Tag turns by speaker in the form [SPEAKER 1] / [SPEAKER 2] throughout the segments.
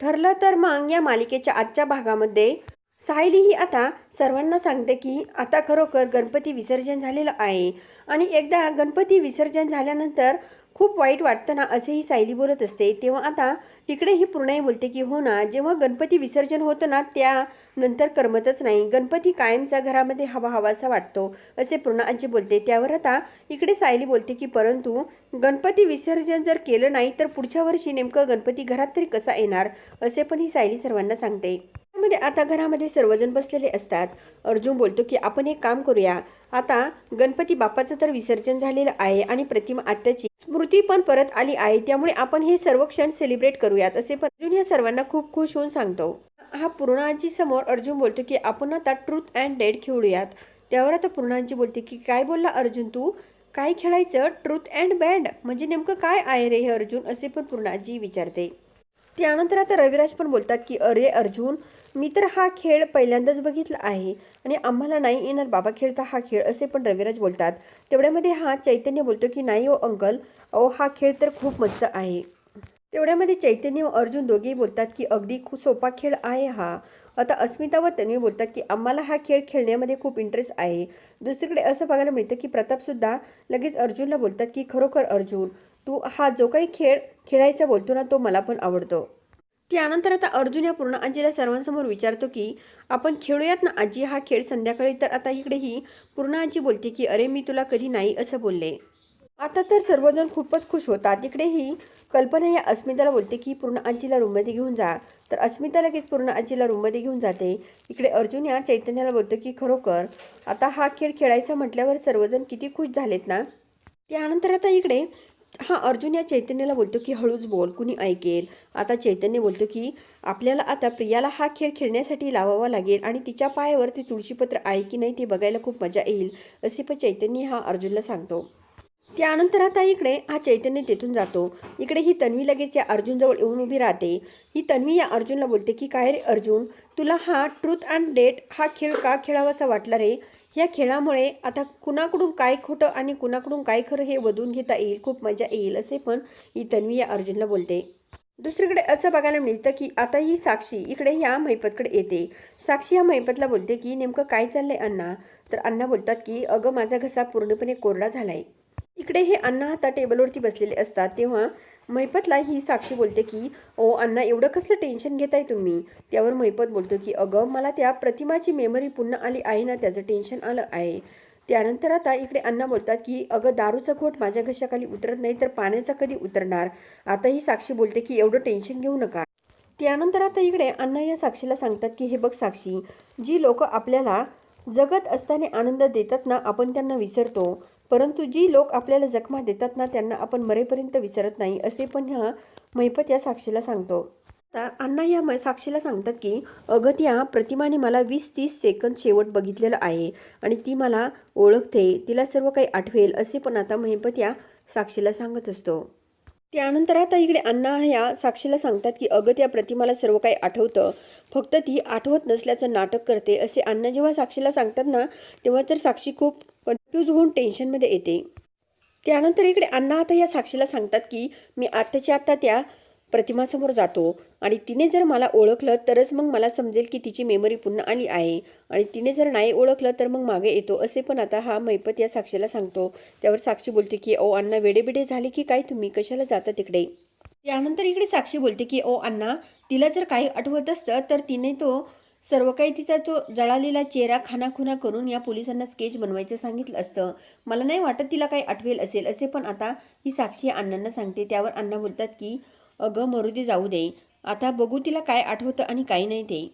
[SPEAKER 1] ठरलं तर मग या मालिकेच्या आजच्या भागामध्ये. सायली ही आता सर्वांना सांगते की आता खरोखर गणपती विसर्जन झालेलं आहे. आणि एकदा गणपती विसर्जन झाल्यानंतर खूप वाईट वाटतं ना असेही सायली बोलत असते. तेव्हा आता तिकडे ही पूर्णाई बोलते की हो ना जेव्हा गणपती विसर्जन होतं ना त्यानंतर करमतच नाही. गणपती कायमचा घरामध्ये हवा हवासा वाटतो असे पूर्णा आजी बोलते. त्यावर आता इकडे सायली बोलते की परंतु गणपती विसर्जन जर केलं नाही तर पुढच्या वर्षी नेमकं गणपती घरात तरी कसा येणार? असे पण ही सायली सर्वांना सांगते. मध्ये आता घरामध्ये सर्वजण बसलेले असतात. अर्जुन बोलतो की आपण एक काम करूया. आता गणपती बाप्पाचं तर विसर्जन झालेलं आहे आणि प्रतिमा आत्याची स्मृती पण परत आली आहे. त्यामुळे आपण हे सर्व क्षण सेलिब्रेट करूयात असे पण अर्जुन या सर्वांना खूप खुश होऊन सांगतो. हा पूर्णाजी समोर अर्जुन बोलतो की आपण आता ट्रूथ अँड डेड खेळूयात. त्यावर आता पूर्णाजी बोलते की काय बोलला अर्जुन तू? काय खेळायचं? ट्रूथ अँड बँड म्हणजे नेमकं काय आहे रे हे अर्जुन? असे पण पूर्णाजी विचारते. त्यानंतर आता रविराज पण बोलतात की अरे अर्जुन मी तर हा खेळ पहिल्यांदाच बघितला आहे आणि आम्हाला नाही येणार बाबा खेळता हा खेळ असे पण रविराज बोलतात. तेवढ्यामध्ये हा चैतन्य बोलतो की नाही ओ अंकल अहो हा खेळ तर खूप मस्त आहे. तेवढ्यामध्ये चैतन्य व अर्जुन दोघेही बोलतात की अगदी खूप सोपा खेळ आहे हा. आता अस्मिता व तन्वी बोलतात की आम्हाला हा खेळ खेळण्यामध्ये खूप इंटरेस्ट आहे. दुसरीकडे असं बघायला मिळतं की प्रतापसुद्धा लगेच अर्जुनला बोलतात की खरोखर अर्जुन तू हा जो काही खेळ खेळायचा बोलतो ना तो मला पण आवडतो. त्यानंतर आता अर्जुन या पूर्ण आजीला सर्वांसमोर विचारतो की आपण खेळूयात ना आजी? हा खेळ संध्याकाळी तर आता इकडे ही पूर्ण आजी बोलते की अरे मी तुला कधी नाही असं बोलले. आता तर सर्वजण खूपच खुश होतात. इकडेही कल्पना या अस्मिताला बोलते की पूर्ण आजीला रूममध्ये घेऊन जा. तर अस्मिता लगेच पूर्ण आजीला रूममध्ये घेऊन जाते. इकडे अर्जुन या चैतन्याला बोलतो की खरोखर आता हा खेळ खेळायचा म्हटल्यावर सर्वजण किती खुश झालेत ना? त्यानंतर आता इकडे हा अर्जुन या चैतन्याला बोलतो की हळूच बोल कुणी ऐकेल? आता चैतन्य बोलतो की आपल्याला आता प्रियाला हा खेळ खेळण्यासाठी लावावा लागेल आणि तिच्या पायावर ते तुळशीपत्र आहे की नाही ते बघायला खूप मजा येईल असे पण चैतन्य हा अर्जुनला सांगतो. त्यानंतर आता इकडे हा चैतन्य तेथून जातो. इकडे ही तन्वी लगेच या अर्जुनजवळ येऊन उभी राहते. ही तन्वी या अर्जुनला बोलते की काय रे अर्जुन तुला हा ट्रूथ अँड डेट हा खेळ का खेळावासा वाटला रे? या खेळामुळे आता कुणाकडून काय खोटं आणि कुणाकडून काय खरं हे वधून घेता येईल खूप मजा येईल असे पण ही तन्वी या अर्जुनला बोलते. दुसरीकडे असं बघायला मिळतं की आता ही साक्षी इकडे ह्या महिपतकडे येते. साक्षी या महिपतला बोलते की नेमकं काय चाललंय अण्णा? तर अण्णा बोलतात की अगं माझा घसा पूर्णपणे कोरडा झालाय. इकडे हे अण्णा आता टेबलवरती बसलेले असतात तेव्हा महिपतला ही साक्षी बोलते की ओ अण्णा एवढं कसलं टेन्शन घेताय तुम्ही? त्यावर महिपत बोलतो की अगं मला त्या प्रतिमाची मेमरी पुन्हा आली आहे ना त्याचं टेन्शन आलं आहे. त्यानंतर आता इकडे अण्णा बोलतात की अगं दारूचा घोट माझ्या घशाखाली उतरत नाही तर पाण्याचा कधी उतरणार? आता ही साक्षी बोलते की एवढं टेन्शन घेऊ नका. त्यानंतर आता इकडे अण्णा या साक्षीला सांगतात की हे बघ साक्षी जी लोक आपल्याला जगत असताना आनंद देतात ना आपण त्यांना विसरतो. परंतु जी लोक आपल्याला जखमा देतात ना त्यांना आपण मरेपर्यंत विसरत नाही असे पण ह्या महिपत या साक्षीला सांगतो. आता अण्णा या म साक्षीला सांगतात की अगं त्या प्रतिमाने मला वीस तीस सेकंद शेवट बघितलेलं आहे आणि ती मला ओळखते तिला सर्व काही आठवेल असे पण आता महिपत या साक्षीला सांगत असतो. त्यानंतर आता इकडे अण्णा ह्या साक्षीला सांगतात की अगं त्या प्रतिमाला सर्व काही आठवतं. फक्त ती आठवत नसल्याचं नाटक करते. असे अण्णा जेव्हा साक्षीला सांगतात ना तेव्हा तर साक्षी खूप कन्फ्यूज होऊन टेन्शनमध्ये येते. त्यानंतर इकडे अण्णा आता या साक्षीला सांगतात की मी आत्ताच्या आत्ता त्या प्रतिमासमोर जातो. आणि तिने जर मला ओळखलं तरच मग मला समजेल की तिची मेमरी पुन्हा आली आहे. आणि तिने जर नाही ओळखलं तर मग मागे येतो असे पण आता हा मैपत या साक्षीला सांगतो. त्यावर साक्षी बोलते की ओ अण्णा वेडेबिडे झाले की काय तुम्ही? कशाला जाता तिकडे? त्यानंतर इकडे साक्षी बोलते की ओ अण्णा तिला जर काही आठवत असतं तर तिने तो सर्व काही तिचा तो जळालेला चेहरा खानाखुना करून या पोलिसांना स्केच बनवायचं सांगितलं असतं. मला नाही वाटत तिला काही आठवेल असेल असे पण आता ही साक्षी अण्णांना सांगते. त्यावर अण्णा बोलतात की अगं मरुदे जाऊ दे. आता बघू तिला काय आठवतं आणि काही नाही ते.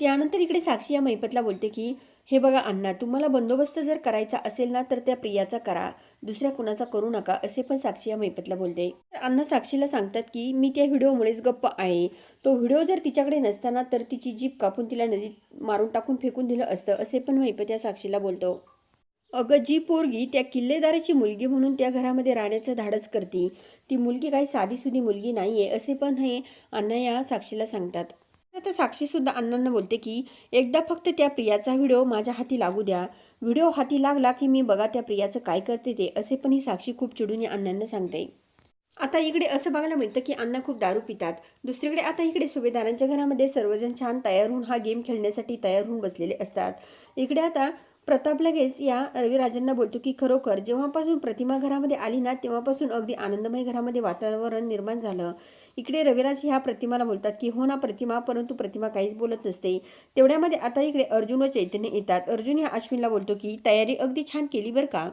[SPEAKER 1] त्यानंतर इकडे साक्षी या मैपतला बोलते की हे बघा अण्णा तुम्हाला बंदोबस्त जर करायचा असेल ना तर त्या प्रियाचा करा. दुसऱ्या कुणाचा करू नका असे पण साक्षी या मैपतला बोलते. तर अण्णा साक्षीला सांगतात की मी त्या व्हिडिओमुळेच गप्प आहे. तो व्हिडिओ जर तिच्याकडे नसताना तर तिची जीप कापून तिला नदीत मारून टाकून फेकून दिलं असतं असे पण मैपत या साक्षीला बोलतो. अगं जी पोरगी त्या किल्लेदाराची मुलगी म्हणून त्या घरामध्ये राहण्याचं धाडस करते ती मुलगी काही साधीसुधी मुलगी नाही आहे असे पण हे अण्णा या साक्षीला सांगतात. आता साक्षीसुद्धा अण्णांना बोलते की एकदा फक्त त्या प्रियाचा व्हिडिओ माझ्या हाती लागू द्या. व्हिडिओ हाती लागला की मी बघा त्या प्रियाचं काय करते ते असे पण ही साक्षी खूप चिडून या अण्णांना सांगते. आता इकडे असं बघायला मिळतं की अण्णा खूप दारू पितात. दुसरीकडे आता इकडे सुभेदारांच्या घरामध्ये सर्वजण छान तयार होऊन हा गेम खेळण्यासाठी तयार होऊन बसलेले असतात. इकडे आता प्रताप लगेच या रविराजांना बोलतो की खरोखर जेव्हापासून प्रतिमा घरामध्ये आली ना तेव्हापासून अगदी आनंदमय घरामध्ये वातावरण निर्माण झालं. इकडे रविराज ह्या प्रतिमाला बोलतात की हो ना प्रतिमा परंतु प्रतिमा काहीच बोलत नसते. तेवढ्यामध्ये आता इकडे अर्जुन व चैतन्य येतात. अर्जुन या अश्विनला बोलतो की तयारी अगदी छान केली बरं का.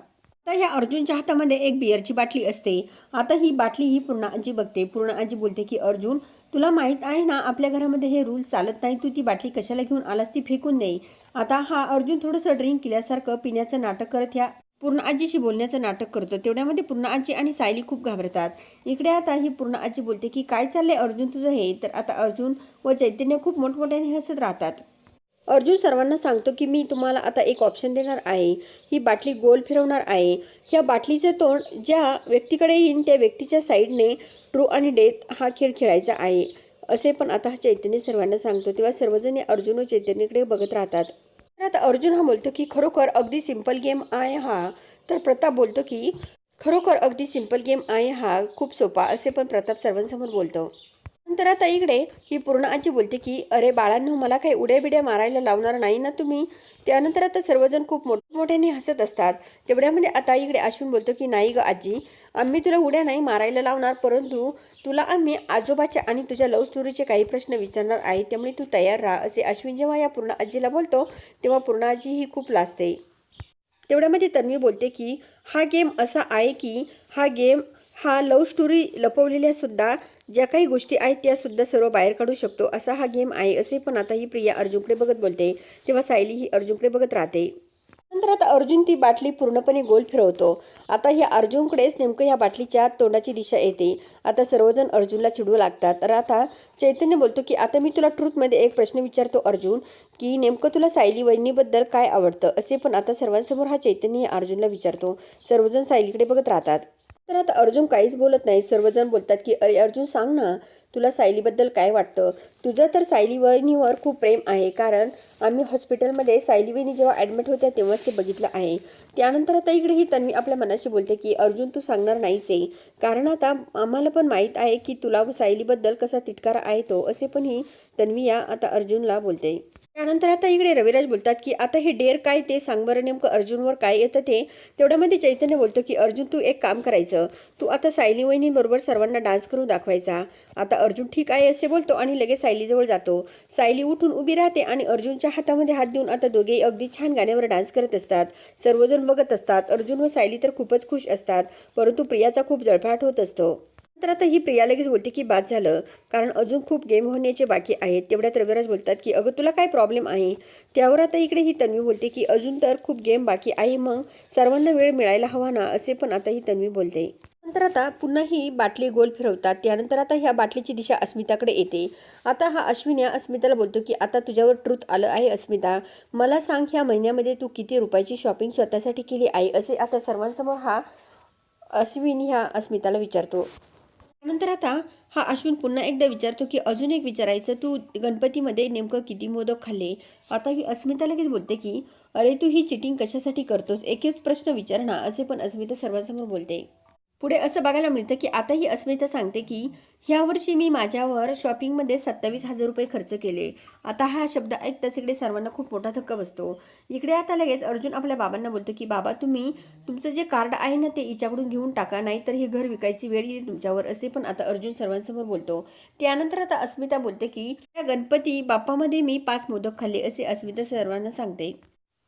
[SPEAKER 1] आता या अर्जुनच्या हातामध्ये एक बिअरची बाटली असते. आता ही बाटली ही पूर्ण आजी बघते. पूर्ण आजी बोलते की अर्जुन तुला माहीत आहे ना आपल्या घरामध्ये हे रूल चालत नाही. तू ती बाटली कशाला घेऊन आलास ती फेकून दे. आता हा अर्जुन थोडंसं ड्रिंक केल्यासारखं पिण्याचं नाटक करत ह्या पूर्ण आजीशी बोलण्याचं नाटक करतो. तेवढ्यामध्ये पूर्ण आजी आणि सायली खूप घाबरतात. इकडे आता ही पूर्ण आजी बोलते की काय चाललंय अर्जुन तुझं हे? तर आता अर्जुन व चैतन्य खूप मोठमोठ्याने हसत राहतात. अर्जुन सर्वांना सांगतो की मी तुम्हाला आता एक ऑप्शन देणार आहे. ही बाटली गोल फिरवणार आहे. ह्या बाटलीचं तोंड ज्या व्यक्तीकडे येईन त्या व्यक्तीच्या साईडने ट्रू आणि डेथ हा खेळ खेळायचा आहे. असे पण आता हा चैतन्य सर्वांना सांगतो. तेव्हा सर्वजण या अर्जुन व चैतन्यकडे बघत राहतात. तर आता अर्जुन हा बोलतो की खरोखर अगदी सिंपल गेम आहे हा. तर प्रताप बोलतो की खरोखर अगदी सिंपल गेम आहे हा. खूप सोपा असे पण प्रताप सर्वांसमोर बोलतो. नंतर आता इकडे ही पूर्ण आजी बोलते की अरे बाळांनो मला काही उड्या बिड्या मारायला लावणार नाही ना तुम्ही? त्यानंतर आता सर्वजण खूप मोठमोठ्याने हसत असतात. तेवढ्यामध्ये आता इकडे अश्विन बोलतो की नाही ग आजी आम्ही तुला उड्या नाही मारायला लावणार परंतु तुला आम्ही आजोबाच्या आणि तुझ्या लव स्टोरीचे काही प्रश्न विचारणार आहे त्यामुळे तू तयार राहा असे अश्विन जेव्हा या पूर्ण आजीला बोलतो तेव्हा पूर्ण आजी ही खूप लाजते. तेवढ्यामध्ये तन्वी बोलते की हा गेम असा आहे की हा गेम हा लव स्टोरी लपवलेल्या सुद्धा ज्या काही गोष्टी आहेत त्या सुद्धा सर्व बाहेर काढू शकतो. असा हा गेम आहे असे पण आता ही प्रिया अर्जुनकडे बघत बोलते. तेव्हा सायली ही अर्जुनकडे बघत राहते. नंतर आता अर्जुन ती बाटली पूर्णपणे गोल फिरवतो. आता ह्या अर्जुनकडेच नेमकं ह्या बाटलीच्या तोंडाची दिशा येते. आता सर्वजण अर्जुनला चिडवू लागतात. तर आता चैतन्य बोलतो की आता मी तुला ट्रूथमध्ये एक प्रश्न विचारतो अर्जुन की नेमकं तुला सायली वहिनीबद्दल काय आवडतं? असे पण आता सर्वांसमोर हा चैतन्य अर्जुनला विचारतो. सर्वजण सायलीकडे बघत राहतात. तर आता अर्जुन काहीच बोलत नाही. सर्वजण बोलतात की अरे अर्जुन सांग ना तुला सायलीबद्दल काय वाटतं? तुझं तर सायली वहिनीवर खूप प्रेम आहे. कारण आम्ही हॉस्पिटलमध्ये सायली वहिनी जेव्हा ॲडमिट होत्या तेव्हाच ते बघितलं आहे. त्यानंतर आता इकडे ही तन्वी आपल्या मनाशी बोलते की अर्जुन तू सांगणार नाहीच आहे. कारण आता आम्हाला पण माहीत आहे की तुला सायलीबद्दल कसा तिटकारा आहे तो. असे पण ही तन्वी या आता अर्जुनला बोलते. त्यानंतर आता इकडे रविराज बोलतात की आता हे डेअर काय ते सांग बरं नेमकं अर्जुनवर काय येतं ते. तेवढ्यामध्ये चैतन्य बोलतो की अर्जुन तू एक काम करायचं. तू आता सायली वहिनींबरोबर सर्वांना डान्स करून दाखवायचा. आता अर्जुन ठीक आहे असे बोलतो आणि लगेच सायलीजवळ जातो. सायली उठून उभी राहते आणि अर्जुनच्या हातामध्ये हात देऊन आता दोघेही अगदी छान गाण्यावर डान्स करत असतात. सर्वजण बघत असतात. अर्जुन व सायली तर खूपच खुश असतात परंतु प्रियाचा खूप जळफाट होत असतो. तर आता ही प्रिया लगेच बोलते की बाद झालं. कारण अजून खूप गेम होण्याचे बाकी आहेत. तेवढ्यात रविराज बोलतात की अगं तुला काय प्रॉब्लेम आहे? त्यावर आता इकडे ही तन्वी बोलते की अजून तर खूप गेम बाकी आहे मग. सर्वांना वेळ मिळायला हवा ना असे पण आता ही तन्वी बोलते. नंतर आता पुन्हा ही बाटली गोल फिरवतात. त्यानंतर आता ह्या बाटलीची दिशा अस्मिताकडे येते. आता हा अश्विन या अस्मिताला बोलतो की आता तुझ्यावर ट्रूथ आलं आहे अस्मिता. मला सांग ह्या महिन्यामध्ये तू किती रुपयाची शॉपिंग स्वतःसाठी केली आहे? असे आता सर्वांसमोर हा अश्विन ह्या अस्मिताला विचारतो. नंतर आता हा अश्विन पुन्हा एकदा विचारतो की अजून एक विचारायचं तू गणपतीमध्ये नेमकं किती मोदक खाल्ले? आता ही अस्मिता लगेच बोलते की अरे तू ही चिटिंग कशासाठी करतोस? एकच प्रश्न विचार ना असे पण अस्मिता सर्वांसमोर बोलते. पुढे असं बघायला मिळतं की आता ही अस्मिता सांगते की ह्या वर्षी मी माझ्यावर शॉपिंगमध्ये सत्तावीस हजार रुपये खर्च केले. आता हा शब्द ऐकताच इकडे सर्वांना खूप मोठा धक्का बसतो. इकडे आता लगेच अर्जुन आपल्या बाबांना बोलतो की बाबा तुम्ही तुमचं जे कार्ड आहे ना ते हिच्याकडून घेऊन टाका नाहीतर हे घर विकायची वेळ येईल तुमच्यावर असे पण आता अर्जुन सर्वांसमोर बोलतो. त्यानंतर आता अस्मिता बोलते की त्या गणपती बाप्पामध्ये मी पाच मोदक खाल्ले असे अस्मिता सर्वांना सांगते.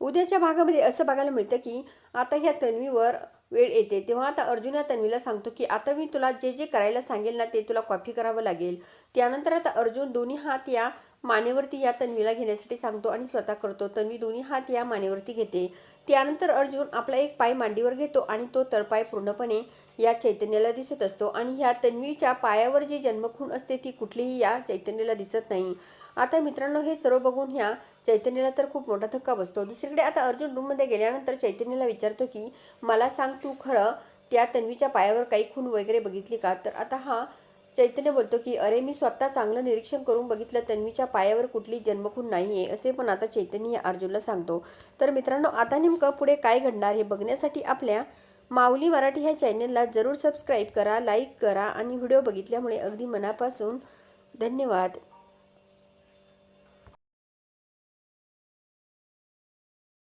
[SPEAKER 1] उद्याच्या भागामध्ये असं बघायला मिळतं की आता ह्या तन्वीवर वेळ येते. तेव्हा आता अर्जुन या तन्वीला सांगतो की आता मी तुला जे जे करायला सांगेल ना ते तुला कॉपी करावं लागेल. त्यानंतर आता अर्जुन दोन्ही हात या मानेवरती या तन्वीला घेण्यासाठी सांगतो आणि स्वतः करतो. तन्वी दोन्ही हात या मानेवरती घेते. त्यानंतर अर्जुन आपला एक पाय मांडीवर घेतो आणि तो तळपाय पूर्णपणे या चैतन्याला दिसत असतो. आणि ह्या तन्वीच्या पायावर जी जन्मखून असते ती कुठलीही या चैतन्याला दिसत नाही. आता मित्रांनो हे सर्व बघून ह्या चैतन्याला तर खूप मोठा धक्का बसतो. दुसरीकडे आता अर्जुन रूममध्ये गेल्यानंतर चैतन्याला विचारतो की मला सांग तू खरं त्या तन्वीच्या पायावर काही खून वगैरे बघितली का? तर आता हा चैतन्य बोलतो की अरे मी स्वतः चांगलं निरीक्षण करून बघितलं तन्वीच्या पायावर कुठली जन्मखून नाही आहे असे पण आता चैतन्य अर्जुनला सांगतो. तर मित्रांनो आता नेमकं पुढे काय घडणार हे बघण्यासाठी आपल्या माऊली मराठी ह्या चॅनलला जरूर सबस्क्राईब करा लाईक करा आणि व्हिडिओ बघितल्यामुळे अगदी मनापासून धन्यवाद.